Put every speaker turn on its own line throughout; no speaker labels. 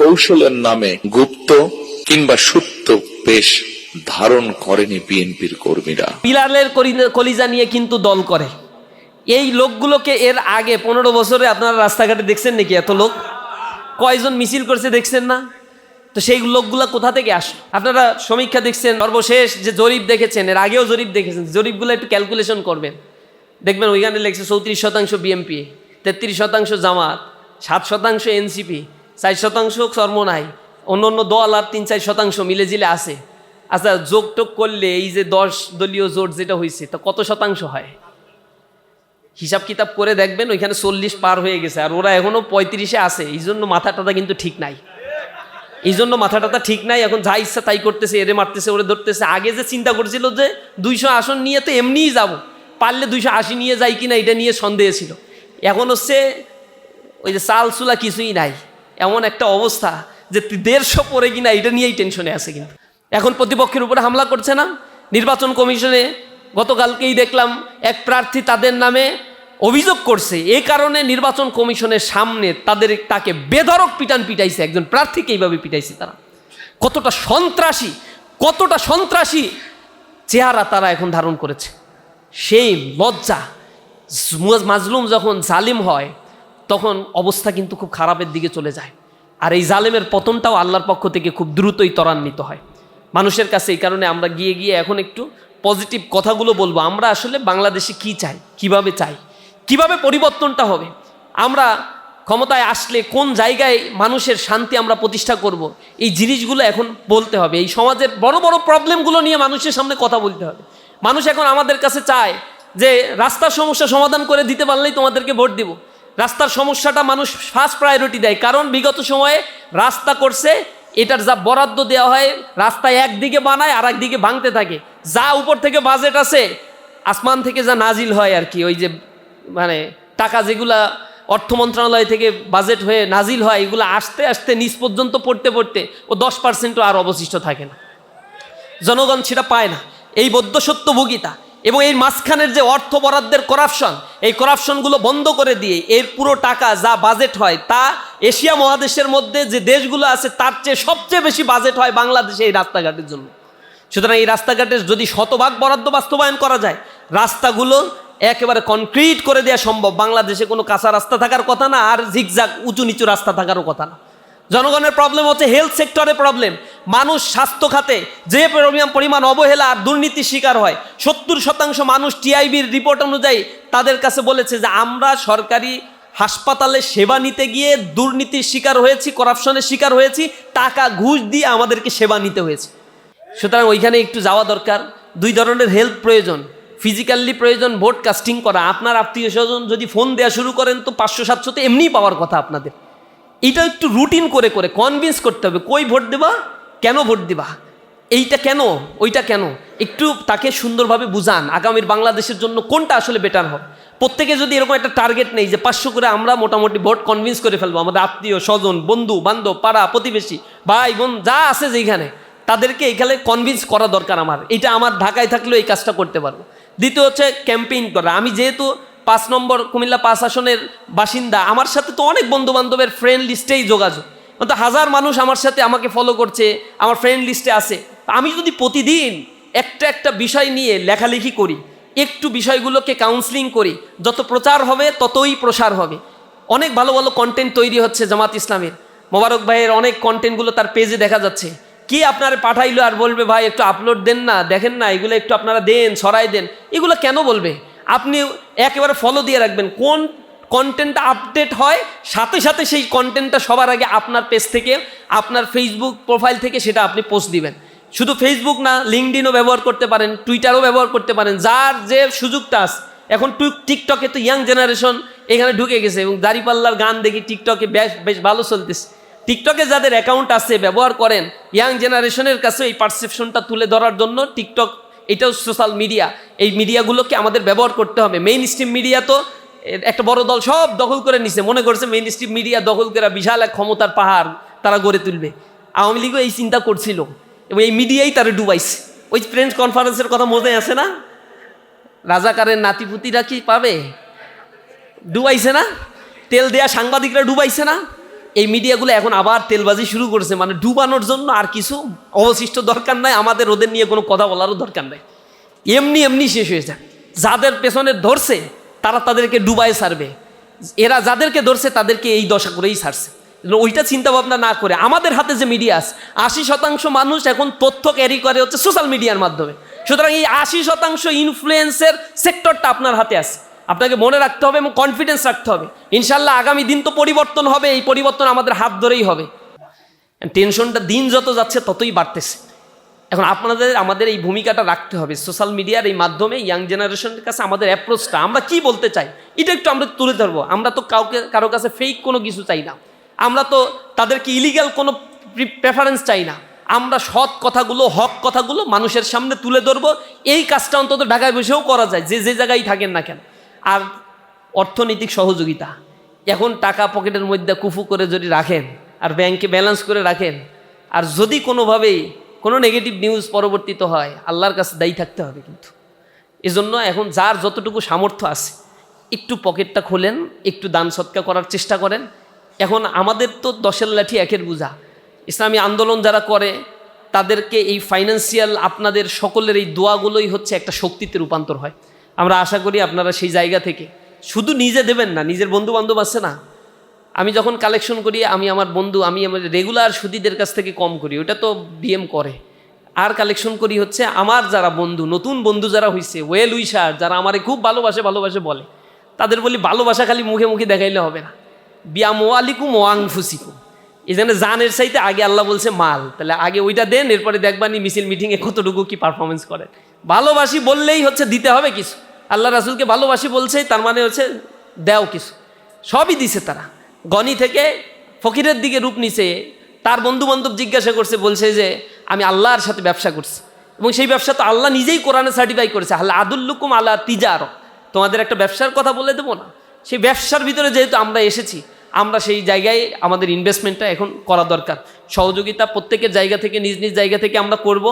কৌশলের নামে গুপ্ত কিংবা সুপ্ত বেশ ধারণ করেনি বিএনপির কর্মীরা।
বিলালের কলিজা নিয়ে কিন্তু দল করে। এই লোকগুলোকে এর আগে পনেরো বছরে আপনারা রাস্তাঘাটে দেখছেন নাকি এত লোক? কয়জন মিছিল করছে দেখছেন না? তো সেই লোকগুলো কোথা থেকে আসলো? আপনারা সমীক্ষা দেখছেন, সর্বশেষ যে জরিপ দেখেছেন, এর আগেও জরিপ দেখেছেন, জরিপগুলো একটু ক্যালকুলেশন করবেন। দেখবেন ওইখানে লেগছে চৌত্রিশ শতাংশ বিএমপি তেত্রিশ শতাংশ জামাত, সাত শতাংশ এনসিপি চার শতাংশ চর্মনাই অন্য অন্য দল আর তিন চার শতাংশ মিলে জিলে আছে। আচ্ছা যোগ টোগ করলে এই যে দশ দলীয় জোট যেটা হয়েছে তা কত শতাংশ হয়? হিসাব কিতাব করে দেখবেন, ওইখানে চল্লিশ পার হয়ে গেছে, আর ওরা এখনও পঁয়ত্রিশে আছে, এই জন্য মাথাটাটা কিন্তু ঠিক নাই। এই জন্য মাথাটাটা ঠিক নাই, এখন যা ইচ্ছা তাই করতেছে, এরে মারতেছে, ওরে ধরতেছে। আগে যে চিন্তা করছিল যে দুইশো আসন নিয়ে তো এমনিই যাব, পারলে দুইশো আশি নিয়ে যাই কিনা এটা নিয়ে সন্দেহ ছিল। এখন হচ্ছে ওই যে চাল চুলা কিছুই নাই। এমন একটা অবস্থা যে দেড়শো পরে কিনা এটা নিয়েই টেনশনে আছে কিন্তু। এখন প্রতিপক্ষের উপরে হামলা করছে না? নির্বাচন কমিশনে গতকালকেই দেখলাম এক প্রার্থী তাদের নামে অভিযোগ করছে। এই কারণে নির্বাচন কমিশনের সামনে তাদের তাকে বেধরক পিটান পিটাইছে। একজন প্রার্থীকে এইভাবে পিটাইছে তারা। কতটা সন্ত্রাসী কতটা সন্ত্রাসী চেহারা তারা এখন ধারণ করেছে। সেই লজ্জা মাজলুম যখন জালিম হয় তখন অবস্থা কিন্তু খুব খারাপের দিকে চলে যায়। আর এই জালেমের পতনটাও আল্লাহর পক্ষ থেকে খুব দ্রুতই ত্বরান্বিত হয়। মানুষের কাছে এই কারণে আমরা গিয়ে গিয়ে এখন একটু পজিটিভ কথাগুলো বলব, আমরা আসলে বাংলাদেশে কি চাই, কীভাবে চাই, কীভাবে পরিবর্তনটা হবে, আমরা ক্ষমতায় আসলে কোন জায়গায় মানুষের শান্তি আমরা প্রতিষ্ঠা করব। এই জিনিসগুলো এখন বলতে হবে, এই সমাজের বড় বড় প্রবলেমগুলো নিয়ে মানুষের সামনে কথা বলতে হবে। মানুষ এখন আমাদের কাছে চায় যে, রাস্তার সমস্যা সমাধান করে দিতে পারলেই তোমাদেরকে ভোট দিব। রাস্তার সমস্যাটা মানুষ ফার্স্ট প্রায়োরিটি দেয়। কারণ বিগত সময়ে রাস্তা করছে, এটার যা বরাদ্দ দেওয়া হয় রাস্তা একদিকে বানায় আর একদিকে ভাঙতে থাকে। যা উপর থেকে বাজেট আছে, আসমান থেকে যা নাজিল হয় আর কি, ওই যে মানে টাকা যেগুলা অর্থ মন্ত্রণালয় থেকে বাজেট হয়ে নাজিল হয়, এগুলো আসতে আসতে নিচ পর্যন্ত পড়তে পড়তে ও দশ পার্সেন্টও আর অবশিষ্ট থাকে না। জনগণ সেটা পায় না। এই বদ্ধ সত্যভোগিতা এবং এই মাঝখানের যে অর্থ বরাদ্দের করাপশন এই করাপশনগুলো বন্ধ করে দিয়ে এর পুরো টাকা যা বাজেট হয় তা এশিয়া মহাদেশের মধ্যে যে দেশগুলো আছে তার চেয়ে সবচেয়ে বেশি বাজেট হয় বাংলাদেশে এই রাস্তাঘাটের জন্য। সুতরাং এই রাস্তাঘাটের যদি শতভাগ বরাদ্দ বাস্তবায়ন করা যায়, রাস্তাগুলো একেবারে কনক্রিট করে দেওয়া সম্ভব। বাংলাদেশে কোনো কাঁচা রাস্তা থাকার কথা না, আর ঝিকঝাক উঁচু নিচু রাস্তা থাকারও কথা না। জনগণের প্রবলেম হচ্ছে হেলথ সেক্টরে প্রবলেম মানুষ স্বাস্থ্য খাতে যে পরিমাণ পরিমাণ অবহেলা আর দুর্নীতির শিকার হয়, সত্তর শতাংশ মানুষ টিআইবির রিপোর্ট অনুযায়ী তাদের কাছে বলেছে যে আমরা সরকারি হাসপাতালে সেবা নিতে গিয়ে দুর্নীতির শিকার হয়েছি, করাপশনের শিকার হয়েছি, টাকা, ঘুষ দিয়ে আমাদেরকে সেবা নিতে হয়েছে। সুতরাং ওইখানে একটু যাওয়া দরকার। দুই ধরনের হেল্প প্রয়োজন। ফিজিক্যালি প্রয়োজন ভোট কাস্টিং করা। আপনার আত্মীয় স্বজন যদি ফোন দেওয়া শুরু করেন তো পাঁচশো সাতশোতে এমনিই পাওয়ার কথা আপনাদের। এটা একটু রুটিন করে করে কনভিন্স করতে হবে, কই ভোট দেবা? কেন ভোট দিবা? এইটা কেন? ওইটা কেন? একটু তাকে সুন্দরভাবে বুঝান, আগামীর বাংলাদেশের জন্য কোনটা আসলে বেটার হবে। প্রত্যেকে যদি এরকম একটা টার্গেট নেই যে পাঁচশো করে আমরা মোটামুটি ভোট কনভিন্স করে ফেলব, আমাদের আত্মীয়, স্বজন, বন্ধু, বান্ধব, পাড়া, প্রতিবেশী, ভাই, বোন, যা আছে যেখানে তাদেরকে এখানে কনভিন্স করা দরকার আমার। এটা আমার ঢাকায় থাকলেও এই কাজটা করতে পারব। দ্বিতীয় হচ্ছে ক্যাম্পেইন করা। আমি যেহেতু পাঁচ নম্বর কুমিল্লা পাঁচ আসনের বাসিন্দা, আমার সাথে তো অনেক বন্ধু বান্ধবের ফ্রেন্ড লিস্টেই যোগাযোগ। তো হাজার মানুষ আমার সাথে আমাকে ফলো করছে, আমার ফ্রেন্ড লিস্টে আছে। আমি যদি প্রতিদিন একটা একটা বিষয় নিয়ে লেখালেখি করি, একটু বিষয়গুলোকে কাউন্সিলিং করি, যত প্রচার হবে ততই প্রসার হবে। অনেক ভালো ভালো কন্টেন্ট তৈরি হচ্ছে জামাত ইসলামের। মোবারক ভাইয়ের অনেক কন্টেন্টগুলো তার পেজে দেখা যাচ্ছে। কি আপনারা পাঠাইলো আর বলবে, ভাই, একটু আপলোড দেন না, দেখেন না, এগুলো একটু আপনারা দেন, ছড়াই দেন। এগুলো কেন বলবে? আপনি একেবারে ফলো দিয়ে রাখবেন। কোন কন্টেন্টটা আপডেট হয়, সাথে সাথে সেই কন্টেন্টটা সবার আগে আপনার পেজ থেকে, আপনার ফেসবুক প্রোফাইল থেকে সেটা আপনি পোস্ট দিবেন। শুধু ফেসবুক না লিঙ্কডিনও ব্যবহার করতে পারেন টুইটারও ব্যবহার করতে পারেন, যার যে সুযোগটা আছে। এখন টুক টিকটকে তো ইয়াং জেনারেশন এখানে ঢুকে গেছে এবং দাঁড়িপাল্লার গান দেখি টিকটকে বেশ বেশ ভালো চলতেছে। টিকটকে যাদের অ্যাকাউন্ট আছে, ব্যবহার করেন ইয়াং জেনারেশনের কাছে এই পারসেপশনটা তুলে ধরার জন্য টিকটক এটাও সোশ্যাল মিডিয়া এই মিডিয়াগুলোকে আমাদের ব্যবহার করতে হবে। মেইন স্ট্রিম মিডিয়া তো একটা বড় দল সব দখল করে নিছে। মনে করছে মেইন স্ট্রিম মিডিয়া দখল করে বিশাল এক ক্ষমতার পাহাড় তারা গড়ে তুলবে। আওয়ামী লীগও এই চিন্তা করছিল। এবং এই মিডিয়াই তারা ডুবাইছে। ওই ফ্রেন্ডস কনফারেন্সের কথা মনে আছে না? রাজাকারের নাতিপুতিরা কি পাবে? ডুবাইছে না? তেল দেয়া সাংবাদিকরা ডুবাইছে না? এই মিডিয়াগুলো এখন আবার তেলবাজি শুরু করেছে। মানে ডুবানোর জন্য আর কিছু অবশিষ্ট দরকার নাই। আমাদের ওদের নিয়ে কোনো কথা বলারও দরকার নাই। এমনি এমনি শেষ হয়ে যায়। যাদের পেছনে ধরছে তারা তাদেরকে ডুবাই সারবে এরা যাদেরকে ধরছে, তাদেরকে এই দশা করেই ছাড়ছে। ওইটা চিন্তা ভাবনা না করে। আমাদের হাতে যে মিডিয়া আছে, আশি শতাংশ মানুষ এখন তথ্য ক্যারি করে হচ্ছে সোশ্যাল মিডিয়ার মাধ্যমে। সুতরাং এই আশি শতাংশ ইনফ্লুয়েন্সের সেক্টরটা আপনার হাতে আছে। আপনাকে মনে রাখতে হবে এবং কনফিডেন্স রাখতে হবে। ইনশাল্লাহ আগামী দিন তো পরিবর্তন হবে, এই পরিবর্তন আমাদের হাত ধরেই হবে। টেনশনটা দিন যত যাচ্ছে, ততই বাড়তেছে। এখন আপনাদের, আমাদের এই ভূমিকাটা রাখতে হবে। সোশ্যাল মিডিয়ার এই মাধ্যমে ইয়াং জেনারেশনের কাছে আমাদের অ্যাপ্রোচটা আমরা কি বলতে চাই? এটা একটু আমরা তুলে ধরবো। আমরা তো কাউকে, কারও কাছে ফেক কোনো কিছু চাই না। আমরা তো তাদেরকে ইলিগাল কোনো প্রেফারেন্স চাই না। আমরা সৎ কথাগুলো, হক কথাগুলো মানুষের সামনে তুলে ধরবো। এই কাজটা অন্তত ঢাকায় বসেও করা যায়, যে যে জায়গায় থাকেন না কেন। আর অর্থনৈতিক সহযোগিতা। এখন টাকা পকেটের মধ্যে কুফু করে যদি রাখেন, আর ব্যাংকে ব্যালেন্স করে রাখেন, আর যদি কোনোভাবেই কোনো নেগেটিভ নিউজ পরবর্তীত হয়, আল্লাহর কাছে দায়ী থাকতে হবে কিন্তু। এজন্য এখন যার যতটুকু সামর্থ্য আছে, একটু পকেটটা খোলেন, একটু দান সৎকা করার চেষ্টা করেন। এখন আমাদের তো দশের লাঠি একের বোঝা। ইসলামী আন্দোলন যারা করে, তাদেরকে এই ফাইন্যান্সিয়াল আপনাদের সকলের এই দোয়াগুলোই হচ্ছে একটা শক্তিতে রূপান্তর হয়। আমরা আশা করি আপনারা সেই জায়গা থেকে, শুধু নিজে দেবেন না, নিজের বন্ধু বান্ধব আছে না আমি যখন কালেকশন করি, আমি আমার বন্ধু, আমি আমার রেগুলার সুদীদের কাছ থেকে কম করি, ওটা তো বিএম করে। আর কালেকশন করি হচ্ছে আমার যারা বন্ধু, নতুন বন্ধু যারা হয়েছে ওয়েল উইশার যারা আমারে খুব ভালোবাসে ভালোবাসে বলে, তাদের বলি ভালোবাসা খালি মুখে মুখে দেখাইলে হবে না। বিয়াম ওয়ালিকুম ওয়াং ফুসিকুম জন্য জানের চাইতে আগে আল্লাহ বলছে মাল, তাহলে আগে ওইটা দেন, এরপরে দেখবানি মিছিল মিটিংয়ে কতটুকু কি পারফরমেন্স করেন। ভালোবাসি বললেই হচ্ছে দিতে হবে কিছু। আল্লাহ রাসুলকে ভালোবাসি বলছে, তার মানে হচ্ছে দেও কিছু। সবই দিছে তারা। গনি থেকে ফকিরের দিকে রূপ নিছে, তার বন্ধু বান্ধব জিজ্ঞাসা করছে, বলছে যে, আমি আল্লাহর সাথে ব্যবসা করছি। এবং সেই ব্যবসা তো আল্লাহ নিজেই কোরআনে সার্টিফাই করেছে। আল্লাহ আদুল্লুকুম আল্লাহ তিজার তোমাদের একটা ব্যবসার কথা বলে দেবো না? সেই ব্যবসার ভিতরে যেহেতু আমরা এসেছি, আমরা সেই জায়গায় আমাদের ইনভেস্টমেন্টটা এখন করা দরকার। সহযোগিতা প্রত্যেকের জায়গা থেকে, নিজ নিজ জায়গা থেকে আমরা করব।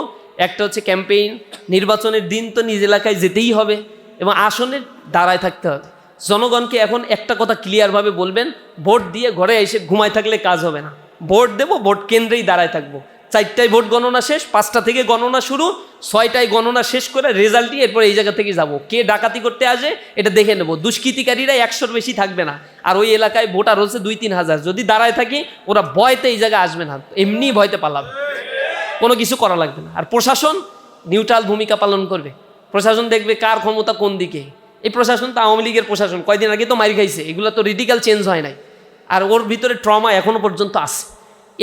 একটা হচ্ছে ক্যাম্পেইন নির্বাচনের দিন তো নিজ এলাকায় যেতেই হবে এবং আসনের দাঁড়ায় থাকতে হবে। জনগণকে এখন একটা কথা ক্লিয়ারভাবে বলবেন, ভোট দিয়ে ঘরে এসে ঘুমায় থাকলে কাজ হবে না। ভোট দেবো, ভোট কেন্দ্রেই দাঁড়ায় থাকব। চারটায় ভোট গণনা শেষ, পাঁচটা থেকে গণনা শুরু, ছয়টায় গণনা শেষ করে রেজাল্টই এরপর এই জায়গা থেকে যাব। কে ডাকাতি করতে আসে, এটা দেখে নেব। দুষ্কৃতিকারীরা একশোর বেশি থাকবে না। আর ওই এলাকায় ভোটার হচ্ছে দুই তিন হাজার। যদি দাঁড়ায় থাকি, ওরা ভয়তে এই জায়গায় আসবে না। এমনি ভয়তে পালাবে। কোনো কিছু করা লাগবে না। আর প্রশাসন নিউট্রাল ভূমিকা পালন করবে। প্রশাসন দেখবে কার ক্ষমতা কোন দিকে। এই প্রশাসন তো আওয়ামী লীগের প্রশাসন। কয়দিন আগে তো মারি খাইছে। এগুলো তো রিডিক্যাল চেঞ্জ হয় নাই। আর ওর ভিতরে ট্রমা এখনও পর্যন্ত আছে।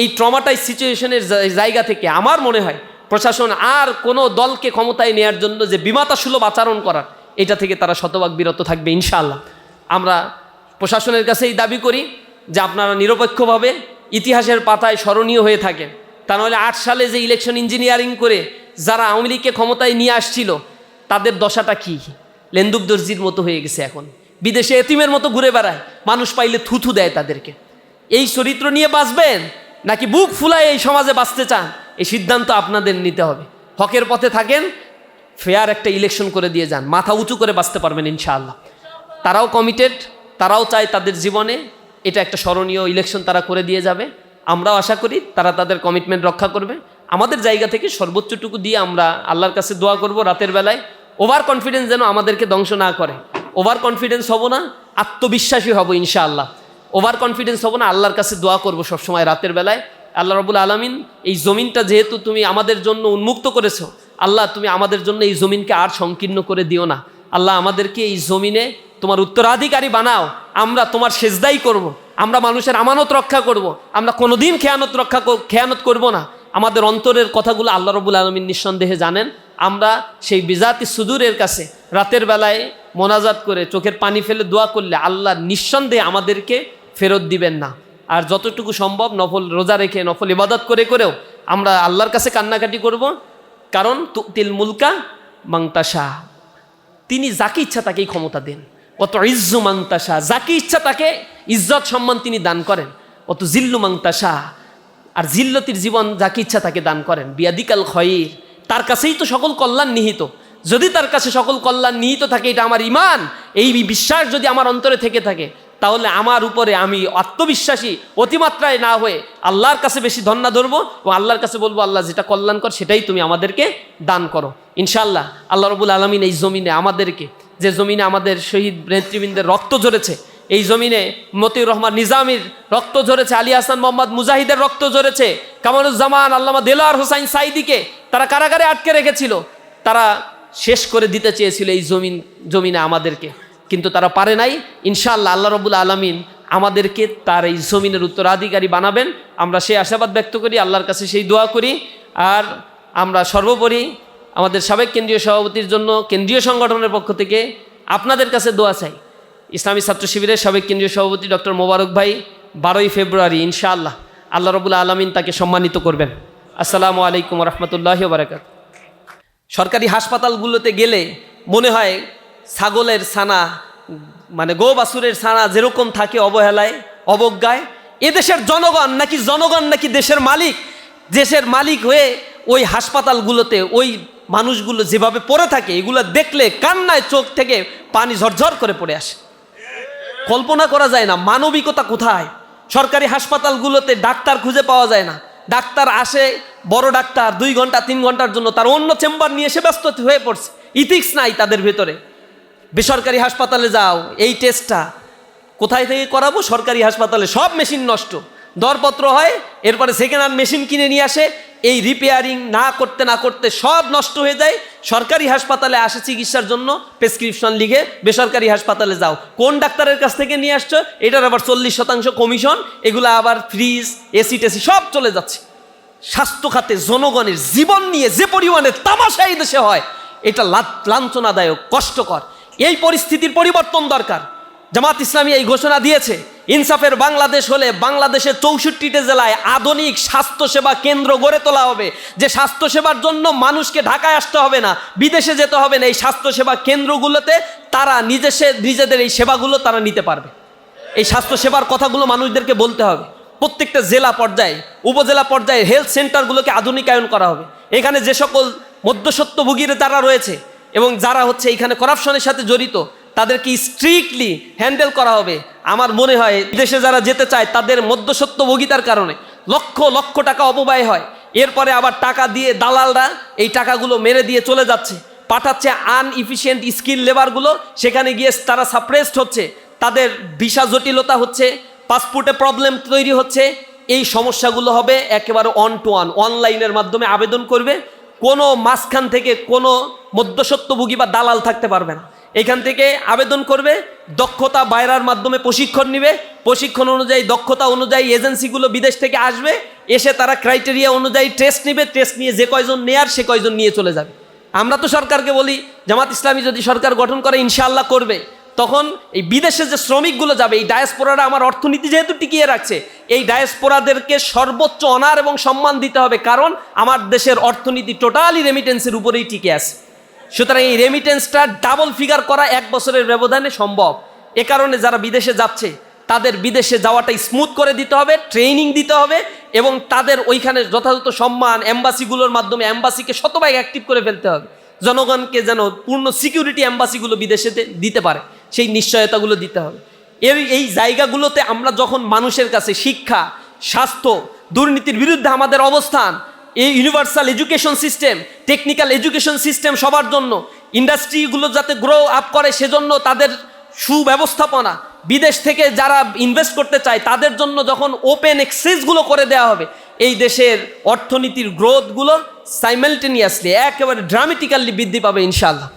এই ট্রমাটাই সিচুয়েশনের জায়গা থেকে আমার মনে হয় প্রশাসন আর কোনো দলকে ক্ষমতায় নেয়ার জন্য যে বিমাতা সুলভ আচরণ করার, এটা থেকে তারা শতভাগ বিরত থাকবে ইনশাআল্লাহ। আমরা প্রশাসনের কাছেই দাবি করি যে আপনারা নিরপেক্ষভাবে ইতিহাসের পাতায় স্মরণীয় হয়ে থাকেন। তা নাহলে আট সালে যে ইলেকশন ইঞ্জিনিয়ারিং করে যারা আওয়ামী লীগকে ক্ষমতায় নিয়ে আসছিল, তাদের দশাটা কী? লেন্দুক দর্জির মতো হয়ে গেছে এখন। বিদেশে এতিমের মতো ঘুরে বেড়ায়। মানুষ পাইলে থুথু দেয় তাদেরকে। এই চরিত্র নিয়ে বাঁচবেন নাকি বুক ফুলায় এই সমাজে বাঁচতে চান? এই সিদ্ধান্ত আপনাদের নিতে হবে। হকের পথে থাকেন, ফেয়ার একটা ইলেকশন করে দিয়ে যান। মাথা উঁচু করে বাঁচতে পারবেন ইনশাআল্লাহ। তারাও কমিটেড তারাও চায় তাদের জীবনে এটা একটা স্মরণীয় ইলেকশন তারা করে দিয়ে যাবে। আমরাও আশা করি তারা তাদের কমিটমেন্ট রক্ষা করবে। আমাদের জায়গা থেকে সর্বোচ্চটুকু দিয়ে আমরা আল্লাহর কাছে দোয়া করব রাতের বেলায়। ওভার কনফিডেন্স যেন আমাদেরকে ধ্বংস না করে ওভার কনফিডেন্স হব না, আত্মবিশ্বাসী হব ইনশাআল্লাহ ওভার কনফিডেন্স হব না, আল্লাহর কাছে দোয়া করব সবসময় রাতের বেলায় আল্লাহ রবুল আলমিন, এই জমিনটা যেহেতু তুমি আমাদের জন্য উন্মুক্ত করেছ, আল্লাহ তুমি আমাদের জন্য এই জমিনকে আর সংকীর্ণ করে দিও না আল্লাহ আমাদেরকে এই জমিনে তোমার উত্তরাধিকারী বানাও, আমরা তোমার সেজদাই করব। আমরা মানুষের আমানত রক্ষা করব। আমরা কোনোদিন খেয়ানত রক্ষা খেয়ানত করব না আমাদের অন্তরের কথাগুলো আল্লাহ রবুল আলমিন নিঃসন্দেহে জানেন আমরা সেই বিজাতি সুদূরের কাছে রাতের বেলায় মোনাজাত করে চোখের পানি ফেলে দোয়া করলে আল্লাহ নিঃসন্দেহে আমাদেরকে ফেরত দিবেন না। আর যতটুকু সম্ভব নফল রোজা রেখে, নফল ইবাদত করে করেও আমরা আল্লাহর কাছে কান্নাকাটি করব। কারণ তিল মুলকা মাংতাশা তিনি যাকে ইচ্ছা তাকেই ক্ষমতা দেন। অত ইজ্জু মাংতাশা যাকে ইচ্ছা তাকে ইজ্জত সম্মান তিনি দান করেন। অত জিল্লু মাংতাশা আর জিল্লতির জীবন যাকে ইচ্ছা তাকে দান করেন। বিয়াদিকাল খয়ির। তার কাছেই তো সকল কল্যাণ নিহিত। যদি তার কাছে সকল কল্যাণ নিহিত থাকে, এটা আমার ইমান এই বিশ্বাস যদি আমার অন্তরে থেকে থাকে, তাহলে আমার উপরে আমি আত্মবিশ্বাসী, অতিমাত্রায় না হয়ে আল্লাহর কাছে বেশি ধন্যা ধরবো ও আল্লাহর কাছে বলব, আল্লাহ যেটা কল্যাণকর সেটাই তুমি আমাদেরকে দান করো। ইনশাল্লাহ আল্লাহ রবুল আলমিন এই জমিনে আমাদেরকে, যে জমিনে আমাদের শহীদ নেতৃবৃন্দের রক্ত ঝরেছে এই জমিনে মতিউর রহমান নিজামির রক্ত ঝরেছে, আলী হাসান মোহাম্মদ মুজাহিদের রক্ত ঝরেছে কামারুজ্জামান আল্লামা দেলার হোসাইন সাইদিকে তারা কারাগারে আটকে রেখেছিল। তারা শেষ করে দিতে চেয়েছিল এই জমিন, জমিনে আমাদেরকে। কিন্তু তারা পারে নাই। ইনশাআল্লাহ আল্লাহ রবুল আলমিন আমাদেরকে তার এই জমিনের উত্তরাধিকারী বানাবেন। আমরা সেই আশাবাদ ব্যক্ত করি, আল্লাহর কাছে সেই দোয়া করি। আর আমরা সর্বোপরি আমাদের সাবেক কেন্দ্রীয় সভাপতির জন্য কেন্দ্রীয় সংগঠনের পক্ষ থেকে আপনাদের কাছে দোয়া চাই। ইসলামী ছাত্র শিবিরের সাবেক কেন্দ্রীয় সভাপতি ডক্টর মোবারক ভাই, বারোই ফেব্রুয়ারি, ইনশাআল্লাহ আল্লাহ রবুল্লা আলমিন তাকে সম্মানিত করবেন। আসসালামু আলাইকুম রহমতুল্লাহ বারাকাত সরকারি হাসপাতালগুলোতে গেলে মনে হয় ছাগলের ছানা মানে গো বাছুরের ছানা যেরকম থাকে অবহেলায়, অবজ্ঞায়, এদেশের জনগণ নাকি জনগণ নাকি দেশের মালিক দেশের মালিক হয়ে ওই হাসপাতালগুলোতে ওই মানুষগুলো যেভাবে পড়ে থাকে, এগুলো দেখলে কান্নায় চোখ থেকে পানি ঝরঝর করে পড়ে আসে। কল্পনা করা যায় না, মানবিকতা কোথায়? সরকারি হাসপাতালগুলোতে ডাক্তার খুঁজে পাওয়া যায় না। ডাক্তার আসে, বড় ডাক্তার, দুই ঘণ্টা, তিন ঘণ্টার জন্য তার অন্য চেম্বার নিয়ে এসে ব্যস্ত হয়ে পড়ছে। ইথিক্স নাই তাদের ভেতরে। বেসরকারি হাসপাতালে যাও, এই টেস্টটা কোথায় থেকে করাবো? সরকারি হাসপাতালে সব মেশিন নষ্ট। দরপত্র হয়, এরপরে সেকেন্ড হ্যান্ড মেশিন কিনে নিয়ে আসে এই রিপেয়ারিং না করতে না করতে সব নষ্ট হয়ে যায়। সরকারি হাসপাতালে আসে চিকিৎসার জন্য প্রেসক্রিপশন লিখে, বেসরকারি হাসপাতালে যাও। কোন ডাক্তারের কাছ থেকে নিয়ে আসছো? এটার আবার চল্লিশ শতাংশ কমিশন এগুলো আবার ফ্রিজ এসি টেসি সব চলে যাচ্ছে। স্বাস্থ্য খাতে জনগণের জীবন নিয়ে যে পরিমাণে তামাশা এই দেশে হয়, এটা লাঞ্ছনাদায়ক, কষ্টকর। এই পরিস্থিতির পরিবর্তন দরকার। জামাত ইসলামী এই ঘোষণা দিয়েছে, ইনসাফের বাংলাদেশ হলে বাংলাদেশের চৌষট্টিটা জেলায় আধুনিক স্বাস্থ্যসেবা কেন্দ্র গড়ে তোলা হবে। যে স্বাস্থ্যসেবার জন্য মানুষকে ঢাকায় আসতে হবে না, বিদেশে যেতে হবে না এই স্বাস্থ্যসেবা কেন্দ্রগুলোতে, তারা নিজেসে, নিজেদের এই সেবাগুলো তারা নিতে পারবে। এই স্বাস্থ্যসেবার কথাগুলো মানুষদেরকে বলতে হবে। প্রত্যেকটা জেলা পর্যায়ে, উপজেলা পর্যায়ে হেলথ সেন্টারগুলোকে আধুনিকায়ন করা হবে। এখানে যে সকল মধ্যসত্ত্বভোগীরা যারা রয়েছে এবং যারা হচ্ছে এখানে করাপশনের সাথে জড়িত তাদেরকে স্ট্রিক্টলি হ্যান্ডেল করা হবে। আমার মনে হয় দেশে যারা যেতে চায়, তাদের মধ্যসত্ত্বভোগিতার কারণে লক্ষ লক্ষ টাকা অপব্যয় হয়। এরপরে আবার টাকা দিয়ে দালালরা এই টাকাগুলো মেরে দিয়ে চলে যাচ্ছে। পাঠাচ্ছে আনইফিসিয়েন্ট স্কিল লেবারগুলো সেখানে গিয়ে তারা সাপ্রেসড হচ্ছে। তাদের ভিসা জটিলতা হচ্ছে। পাসপোর্টে প্রবলেম তৈরি হচ্ছে। এই সমস্যাগুলো হবে একেবারে অন টু ওয়ান অনলাইনের মাধ্যমে আবেদন করবে। কোনো মাঝখান থেকে কোনো মধ্যসত্ত্বভোগী বা দালাল থাকতে পারবে না। এখান থেকে আবেদন করবে, দক্ষতা বাইরার মাধ্যমে প্রশিক্ষণ নিবে। প্রশিক্ষণ অনুযায়ী, দক্ষতা অনুযায়ী এজেন্সিগুলো বিদেশ থেকে আসবে, এসে তারা ক্রাইটেরিয়া অনুযায়ী টেস্ট নেবে। টেস্ট নিয়ে যে কয়জন নেয়ার, সে কয়জন নিয়ে চলে যাবে। আমরা তো সরকারকে বলি, জামাত ইসলামী যদি সরকার গঠন করে, ইনশাআল্লাহ করবে। তখন এই বিদেশে যে শ্রমিকগুলো যাবে, এই ডায়াসপোরারা আমার অর্থনীতি যেহেতু টিকিয়ে রাখছে, এই ডায়াসপোরাদেরকে সর্বোচ্চ অনার এবং সম্মান দিতে হবে। কারণ আমার দেশের অর্থনীতি টোটালি রেমিটেন্সের উপরেই টিকে আছে। সুতরাং এই রেমিটেন্সটা ডাবল ফিগার করা এক বছরের ব্যবধানে সম্ভব। এ কারণে যারা বিদেশে যাচ্ছে, তাদের বিদেশে যাওয়াটা স্মুথ করে দিতে হবে ট্রেনিং দিতে হবে এবং তাদের ওইখানে যথাযথ সম্মান অ্যাম্বাসিগুলোর মাধ্যমে অ্যাম্বাসিকে শতভাগ অ্যাক্টিভ করে ফেলতে হবে। জনগণকে যেন পূর্ণ সিকিউরিটি অ্যাম্বাসিগুলো বিদেশেতে দিতে পারে, সেই নিশ্চয়তাগুলো দিতে হবে। এর এই জায়গাগুলোতে আমরা যখন মানুষের কাছে শিক্ষা, স্বাস্থ্য, দুর্নীতির বিরুদ্ধে আমাদের অবস্থান এই universal education system technical education system সবার জন্য। ইন্ডাস্ট্রিগুলো যাতে গ্রো আপ করে সেজন্য তাদের সুব্যবস্থাপনা। বিদেশ থেকে যারা ইনভেস্ট করতে চায়, তাদের জন্য যখন ওপেন এক্সেসগুলো করে দেওয়া হবে, এই দেশের অর্থনীতির গ্রোথগুলো সাইমেলটেনিয়াসলি একেবারে ড্রামেটিক্যালি বৃদ্ধি পাবে ইনশাল্লাহ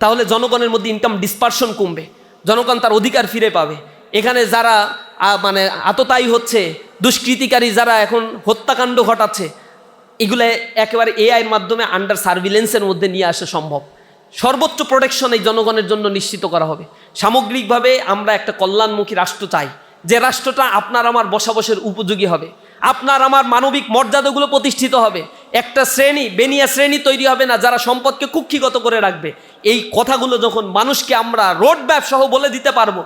তাহলে জনগণের মধ্যে ইনকাম ডিসপারশন কমবে, জনগণ তার অধিকার ফিরে পাবে। এখানে যারা মানে আততায়ী হচ্ছে, দুষ্কৃতিকারী যারা এখন হত্যাকাণ্ড ঘটাচ্ছে এগুলো একেবারে এআইয়ের মাধ্যমে আন্ডার সার্ভিলেন্সের মধ্যে নিয়ে আসা সম্ভব। সর্বোচ্চ প্রোটেকশন এই জনগণের জন্য নিশ্চিত করা হবে। সামগ্রিকভাবে আমরা একটা কল্যাণমুখী রাষ্ট্র চাই। যে রাষ্ট্রটা আপনার আমার বসবাসের উপযোগী হবে। আপনার আমার মানবিক মর্যাদাগুলো প্রতিষ্ঠিত হবে। একটা শ্রেণি, বেনিয়া শ্রেণি তৈরি হবে না, যারা সম্পদকে কুক্ষিগত করে রাখবে। এই কথাগুলো যখন মানুষকে আমরা রোড ম্যাপ সহ বলে দিতে পারব